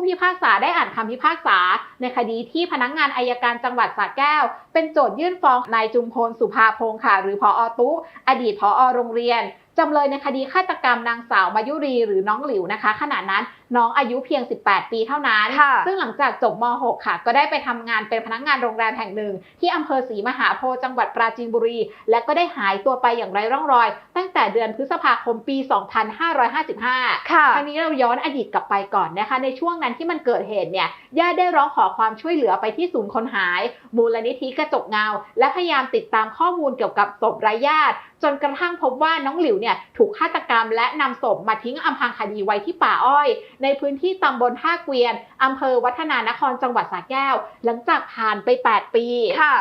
ผู้พิพากษาได้อ่านคำพิพากษา ในคดีที่พนักงานอายการจังหวัดสระแก้ว เป็นโจทยื่นฟ้องนายจุมพลสุภาพงค์ค่ะ หรือพออตุ อดีตพอโรงเรียนจำเลยในคดีฆาตกรรมนางสาวมายุรีหรือน้องหลิวนะคะ ขณะนั้น น้องอายุเพียง 18 ปีเท่านั้นค่ะซึ่งหลังจากจบม .6 ค่ะ ก็ได้ไปทำงานเป็นพนักงานโรงแรมแห่งหนึ่ง ที่อำเภอศรีมหาโพธิ์จังหวัดปราจีนบุรี และก็ได้หายตัวไปอย่างไร้ร่องรอย ตั้งแต่เดือนพฤษภาคมปี 2555ค่ะครั้งนี้เราย้อนอดีตกลับไปก่อนนะคะ ในช่วงนั้นที่มันเกิดเหตุเนี่ยญาติได้ร้องขอความช่วยเหลือไปที่ศูนย์คนหาย มูลนิธิกระจกเงา และพยายามติดตามข้อมูลเกี่ยวกับศพไร้ญาติจนกระทั่งพบว่าน้องหลิวเนี่ยถูกฆาตกรรมและนำศพมาทิ้งอำพรางคดีไว้ที่ป่าอ้อยในพื้นที่ตำบลท่าเกวียนอำเภอวัฒนานครจังหวัดสระแก้ว หลังจากผ่านไป 8 ปีค่ะ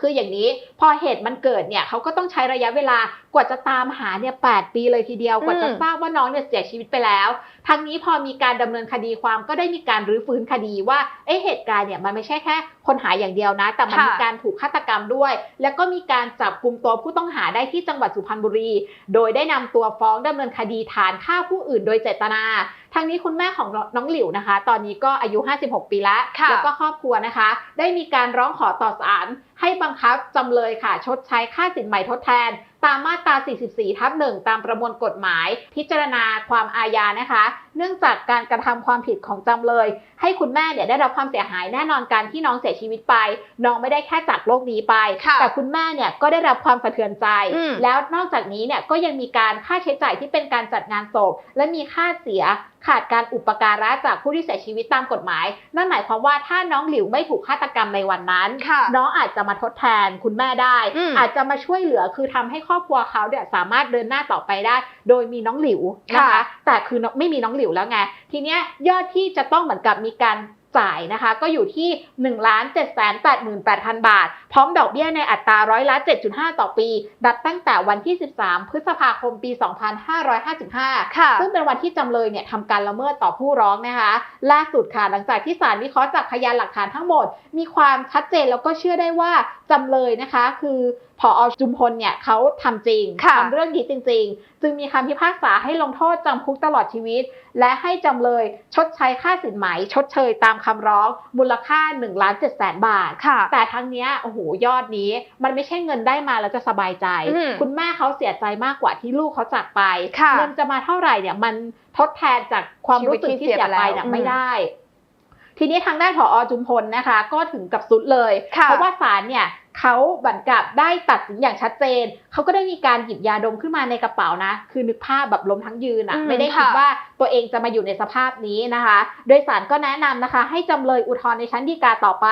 คืออย่างนี้พอเหตุมันเกิดเนี่ยเขาก็ต้องใช้ระยะเวลากว่าจะตามหาเนี่ยแปีเลยทีเดียวกว่าจะอืมทราบว่าน้องเนี่ยเสียชีวิตไปแล้วทั้งนี้พอมีการดำเนินคดีความก็ได้มีการรื้อฟื้นคดีว่าเอ๊ะเหตุการณ์เนี่ยมันไม่ใช่แค่คนหายอย่างเดียวนะ แต่มันค่ะมีการถูกฆาตกรรมด้วย แล้วก็มีการจับกลุ่มตัวผู้ต้องหาได้ที่จังหวัดสุพรรณบุรี โดยได้นำตัวฟ้องดำเนินคดีฐานฆ่าผู้อื่นโดยเจตนาทางนี้คุณแม่ของน้องหลิวนะคะ ตอนนี้ก็อายุ 56 ปีแล้วค่ะแล้วก็ครอบครัวนะคะ ได้มีการร้องขอต่อศาลให้บังคับจำเลยค่ะ ชดใช้ค่าสินใหม่ทดแทน ตามมาตรา 44 ทับ 1 ตามประมวลกฎหมายพิจารณาความอาญานะคะ เนื่องจากการกระทำความผิดของจำเลย ให้คุณแม่เนี่ยได้รับความเสียหายแน่นอนการที่น้องเสียชีวิตไป น้องไม่ได้แค่จากโลกนี้ไปค่ะแต่คุณแม่เนี่ยก็ได้รับความสะเทือนใจอืมแล้วนอกจากนี้เนี่ยก็ยังมีการค่าใช้จ่ายที่เป็นการจัดงานศพ และมีค่าเสียขาดการอุปการะจากผู้ที่เสียชีวิตตามกฎหมาย นั่นหมายความว่าถ้าน้องหลิวไม่ถูกฆาตกรรมในวันนั้นค่ะน้องอาจจะมาทดแทนคุณแม่ได้อืมอาจจะมาช่วยเหลือคือทำให้ครอบครัวเขาเนี่ยสามารถเดินหน้าต่อไปได้ โดยมีน้องหลิวนะคะค่ะแต่คือไม่มีน้องหลิวแล้วไง ทีเนี้ยยอดที่จะต้องเหมือนกับมีการจ่ายนะคะก็อยู่ที่ 1 7 8 8 0 0 0บาท พร้อมดอกเบี้ยในอัตราร้อยละ 7.5 ต่อปีนับตั้งแต่วันที่ 13 พฤษภาคมปี 2555ค่ะซึ่งเป็นวันที่จำเลยเนี่ยทำการละเมิดต่อผู้ร้องนะคะ ล่าสุดค่ะหลังจากที่ศาลวิเคราะห์จากพยานหลักฐานทั้งหมด มีความชัดเจนแล้วก็เชื่อได้ว่าจำเลยนะคะ คือพอจุมพลเนี่ยเขาทำจริงค่ะทำเรื่องนี้จริง ๆ จึงมีคำพิพากษาให้ลงโทษจำคุกตลอดชีวิต และให้จำเลยชดใช้ค่าสินไหม ชดเชยตามคำร้องมูลค่า1ล้าน7แสนบาทค่ะแต่ทั้งเนี้ยโอ้โหยอดนี้ มันไม่ใช่เงินได้มาแล้วจะสบายใจอืมคุณแม่เขาเสียใจมากกว่าที่ลูกเขาจากไปค่ะเงินจะมาเท่าไหร่เนี่ยมันทดแทนจากความรู้สึกที่เสียไปเนี่ยชีวิตที่เสียไปแล้วไม่ได้ทีนี้ทางด้านผอจุมพลนะคะ ก็ถึงกับสุดเลยค่ะเพราะว่าศาลเนี่ย เขาบันกับได้ตัดสินอย่างชัดเจน เขาก็ได้มีการหยิบยาดมขึ้นมาในกระเป๋านะ คือนึกภาพแบบล้มทั้งยืนอือะ่ะมไม่ได้คิดค่ะว่าตัวเองจะมาอยู่ในสภาพนี้นะคะ โดยศาลก็แนะนำนะคะ ให้จำเลยอุทธรณ์ในชั้นฎีกาต่อไป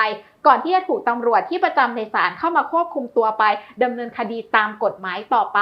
ก่อนที่จะถูกตำรวจที่ประจำในศาลเข้ามาควบคุมตัวไปดำเนินคดีตามกฎหมายต่อไป